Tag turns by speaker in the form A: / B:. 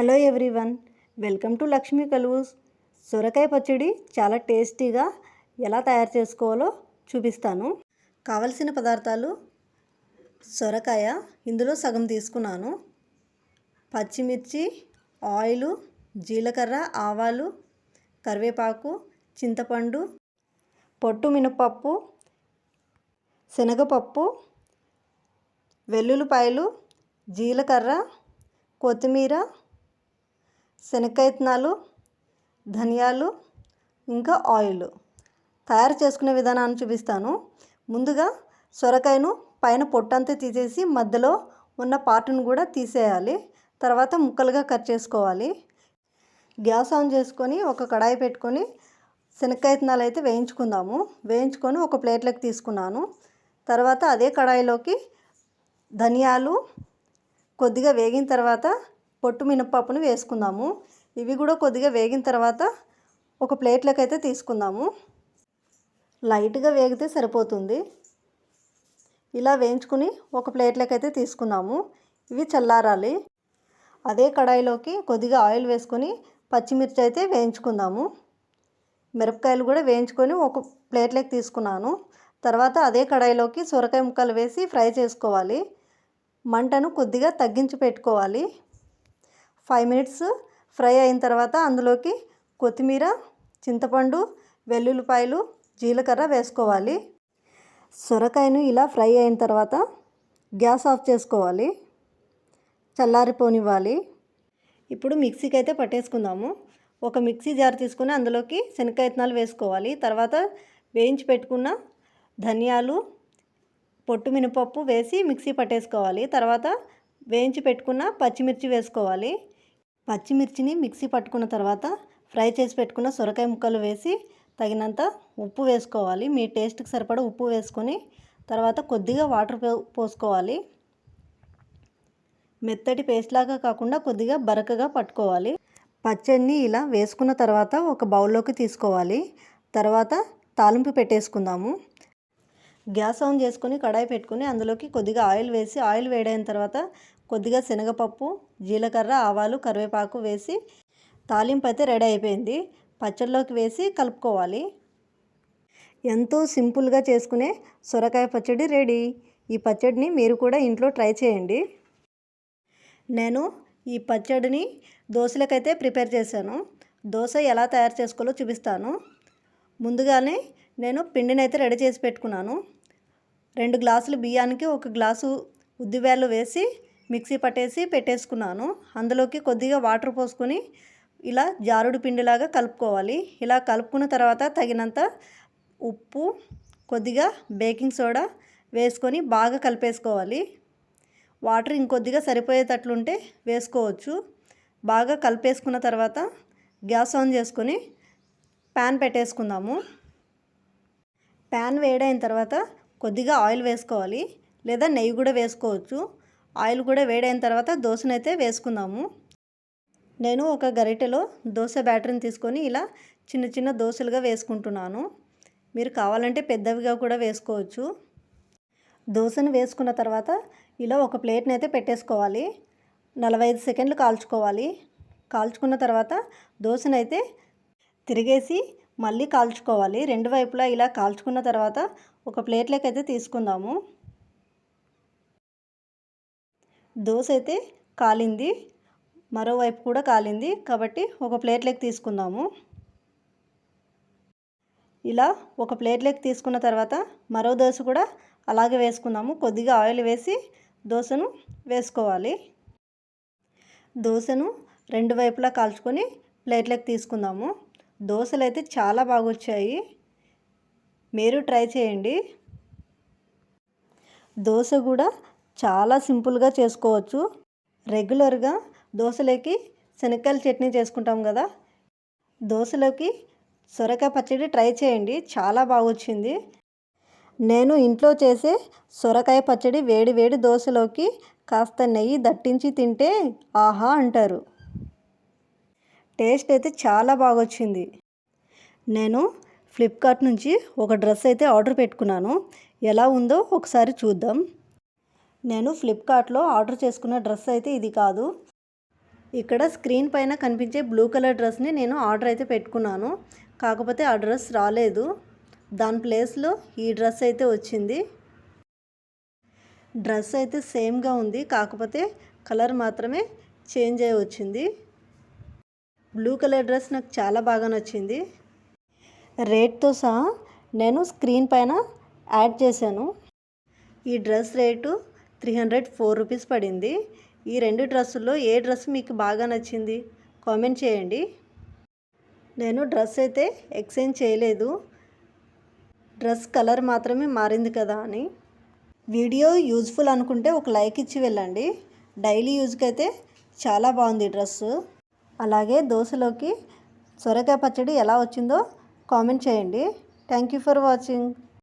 A: Hello everyone welcome to Lakshmi కలువుస్. సొరకాయ పచ్చడి చాలా టేస్టీగా ఎలా తయారు చేసుకోవాలో చూపిస్తాను. కావలసిన పదార్థాలు సొరకాయ ఇందులో సగం తీసుకున్నాను. పచ్చిమిర్చి ఆయిలు జీలకర్ర ఆవాలు కరివేపాకు చింతపండు పొట్టు మినపప్పు శనగపప్పు వెల్లుల్లిపాయలు జీలకర్ర కొత్తిమీర శనగకాయత్నాలు ధనియాలు ఇంకా ఆయిల్. తయారు చేసుకునే విధానాన్ని చూపిస్తాను. ముందుగా సొరకాయను పైన పొట్టంతా తీసేసి మధ్యలో ఉన్న పార్ట్ను కూడా తీసేయాలి. తర్వాత ముక్కలుగా కట్ చేసుకోవాలి. గ్యాస్ ఆన్ చేసుకొని ఒక కడాయి పెట్టుకొని శనక్కాయత్నాలు అయితే వేయించుకుందాము. వేయించుకొని ఒక ప్లేట్లోకి తీసుకున్నాను. తర్వాత అదే కడాయిలోకి ధనియాలు కొద్దిగా వేగిన తర్వాత పొట్టు మినప్పప్పును వేసుకుందాము. ఇవి కూడా కొద్దిగా వేగిన తర్వాత ఒక ప్లేట్లోకి అయితే తీసుకుందాము. లైట్గా వేగితే సరిపోతుంది. ఇలా వేయించుకుని ఒక ప్లేట్లోకి అయితే తీసుకుందాము ఇవి చల్లారాలి. అదే కడాయిలోకి కొద్దిగా ఆయిల్ వేసుకొని పచ్చిమిర్చి అయితే వేయించుకుందాము. మిరపకాయలు కూడా వేయించుకొని ఒక ప్లేట్లోకి తీసుకున్నాను. తర్వాత అదే కడాయిలోకి సొరకాయ ముక్కలు వేసి ఫ్రై చేసుకోవాలి. మంటను కొద్దిగా తగ్గించి పెట్టుకోవాలి. ఫైవ్ మినిట్స్ ఫ్రై అయిన తర్వాత అందులోకి కొత్తిమీర చింతపండు వెల్లుల్లిపాయలు జీలకర్ర వేసుకోవాలి. సొరకాయను ఇలా ఫ్రై అయిన తర్వాత గ్యాస్ ఆఫ్ చేసుకోవాలి. చల్లారిపోనివ్వాలి. ఇప్పుడు మిక్సీకి అయితే పట్టేసుకుందాము. ఒక మిక్సీ జార్ తీసుకుని అందులోకి శనక్కాయ ఇత్తనాలు వేసుకోవాలి. తర్వాత వేయించి పెట్టుకున్న ధనియాలు పొట్టు మినపప్పు వేసి మిక్సీ పట్టేసుకోవాలి. తర్వాత వేయించి పెట్టుకున్న పచ్చిమిర్చి వేసుకోవాలి. పచ్చిమిర్చిని మిక్సీ పట్టుకున్న తర్వాత ఫ్రై చేసి పెట్టుకున్న సొరకాయ ముక్కలు వేసి తగినంత ఉప్పు వేసుకోవాలి. మీ టేస్ట్కి సరిపడా ఉప్పు వేసుకొని తర్వాత కొద్దిగా వాటర్ పోసుకోవాలి. మెత్తటి పేస్ట్ లాగా కాకుండా కొద్దిగా బరకగా పట్టుకోవాలి. పచ్చడిని ఇలా వేసుకున్న తర్వాత ఒక బౌల్లోకి తీసుకోవాలి. తర్వాత తాలింపు పెట్టేసుకుందాము. గ్యాస్ ఆన్ చేసుకొని కడాయి పెట్టుకుని అందులోకి కొద్దిగా ఆయిల్ వేసి ఆయిల్ వేడైన తర్వాత కొద్దిగా శనగపప్పు జీలకర్ర ఆవాలు కరివేపాకు వేసి తాలింపు అయితే రెడీ అయిపోయింది. పచ్చడిలోకి వేసి కలుపుకోవాలి. ఎంతో సింపుల్గా చేసుకునే సొరకాయ పచ్చడి రెడీ. ఈ పచ్చడిని మీరు కూడా ఇంట్లో ట్రై చేయండి. నేను ఈ పచ్చడిని దోశలకైతే ప్రిపేర్ చేశాను. దోశ ఎలా తయారు చేసుకోవాలో చూపిస్తాను. ముందుగానే నేను పిండిని అయితే రెడీ చేసి పెట్టుకున్నాను. రెండు గ్లాసులు బియ్యానికి ఒక గ్లాసు ఉద్దివేళ్ళు వేసి మిక్సీ పట్టేసి పెట్టేసుకున్నాను. అందులోకి కొద్దిగా వాటర్ పోసుకొని ఇలా జారుడు పిండిలాగా కలుపుకోవాలి. ఇలా కలుపుకున్న తర్వాత తగినంత ఉప్పు కొద్దిగా బేకింగ్ సోడా వేసుకొని బాగా కలిపేసుకోవాలి. వాటర్ ఇంకొద్దిగా సరిపోయేటట్లుంటే వేసుకోవచ్చు. బాగా కలిపేసుకున్న తర్వాత గ్యాస్ ఆన్ చేసుకొని ప్యాన్ పెట్టేసుకుందాము. ప్యాన్ వేడైన తర్వాత కొద్దిగా ఆయిల్ వేసుకోవాలి. లేదా నెయ్యి కూడా వేసుకోవచ్చు. ఆయిల్ కూడా వేడైన తర్వాత దోశనైతే వేసుకుందాము. నేను ఒక గరిటెలో దోశ బ్యాటరీని తీసుకొని ఇలా చిన్న చిన్న దోశలుగా వేసుకుంటున్నాను. మీరు కావాలంటే పెద్దవిగా కూడా వేసుకోవచ్చు. దోశను వేసుకున్న తర్వాత ఇలా ఒక ప్లేట్ని అయితే పెట్టేసుకోవాలి. నలభై ఐదు సెకండ్లు కాల్చుకోవాలి. కాల్చుకున్న తర్వాత దోశను అయితే తిరిగేసి మళ్ళీ కాల్చుకోవాలి. రెండు వైపులా ఇలా కాల్చుకున్న తర్వాత ఒక ప్లేట్లోకి అయితే తీసుకుందాము. దోశ అయితే కాలింది మరోవైపు కూడా కాలింది. కాబట్టి ఒక ప్లేట్లోకి తీసుకుందాము. ఇలా ఒక ప్లేట్లోకి తీసుకున్న తర్వాత మరో దోశ కూడా అలాగే వేసుకుందాము. కొద్దిగా ఆయిల్ వేసి దోశను వేసుకోవాలి. దోశను రెండు వైపులా కాల్చుకొని ప్లేట్లోకి తీసుకుందాము. దోశలు అయితే చాలా బాగా వచ్చాయి మీరు ట్రై చేయండి. దోశ కూడా చాలా సింపుల్గా చేసుకోవచ్చు. రెగ్యులర్గా దోశలోకి శనక్కాయల చట్నీ చేసుకుంటాం కదా. దోశలోకి సొరకాయ పచ్చడి ట్రై చేయండి. చాలా బాగా వచ్చింది. నేను ఇంట్లో చేసే సొరకాయ పచ్చడి వేడి వేడి దోశలోకి కాస్త నెయ్యి దట్టించి తింటే ఆహా అంటారు. టేస్ట్ అయితే చాలా బాగా వచ్చింది. నేను ఫ్లిప్కార్ట్ నుంచి ఒక డ్రెస్ అయితే ఆర్డర్ పెట్టుకున్నాను. ఎలా ఉందో ఒకసారి చూద్దాం. నేను ఫ్లిప్కార్ట్లో ఆర్డర్ చేసుకున్న డ్రెస్ అయితే ఇది కాదు. ఇక్కడ స్క్రీన్ పైన కనిపించే బ్లూ కలర్ డ్రెస్ని నేను ఆర్డర్ అయితే పెట్టుకున్నాను. కాకపోతే ఆ డ్రెస్ రాలేదు. దాని ప్లేస్లో ఈ డ్రెస్ అయితే వచ్చింది. డ్రెస్ అయితే సేమ్గా ఉంది. కాకపోతే కలర్ మాత్రమే చేంజ్ అయ్యి వచ్చింది. బ్లూ కలర్ డ్రెస్ నాకు చాలా బాగా నచ్చింది. రేట్తో సహా నేను స్క్రీన్ పైన యాడ్ చేశాను. ఈ dress rate three hundred four rupees పడింది. ఈ రెండు డ్రెస్సుల్లో ఏ డ్రెస్ మీకు బాగా నచ్చింది? కామెంట్ చేయండి. నేను డ్రెస్ అయితే ఎక్స్చేంజ్ చేయలేదు. డ్రెస్ కలర్ మాత్రమే మారింది కదా అని. వీడియో యూజ్ఫుల్ అనుకుంటే ఒక లైక్ ఇచ్చి వెళ్ళండి. డైలీ యూజ్కి అయితే చాలా బాగుంది డ్రెస్సు. అలాగే దోశలోకి సొరకాయ పచ్చడి ఎలా వచ్చిందో కామెంట్ చేయండి. Thank you for watching.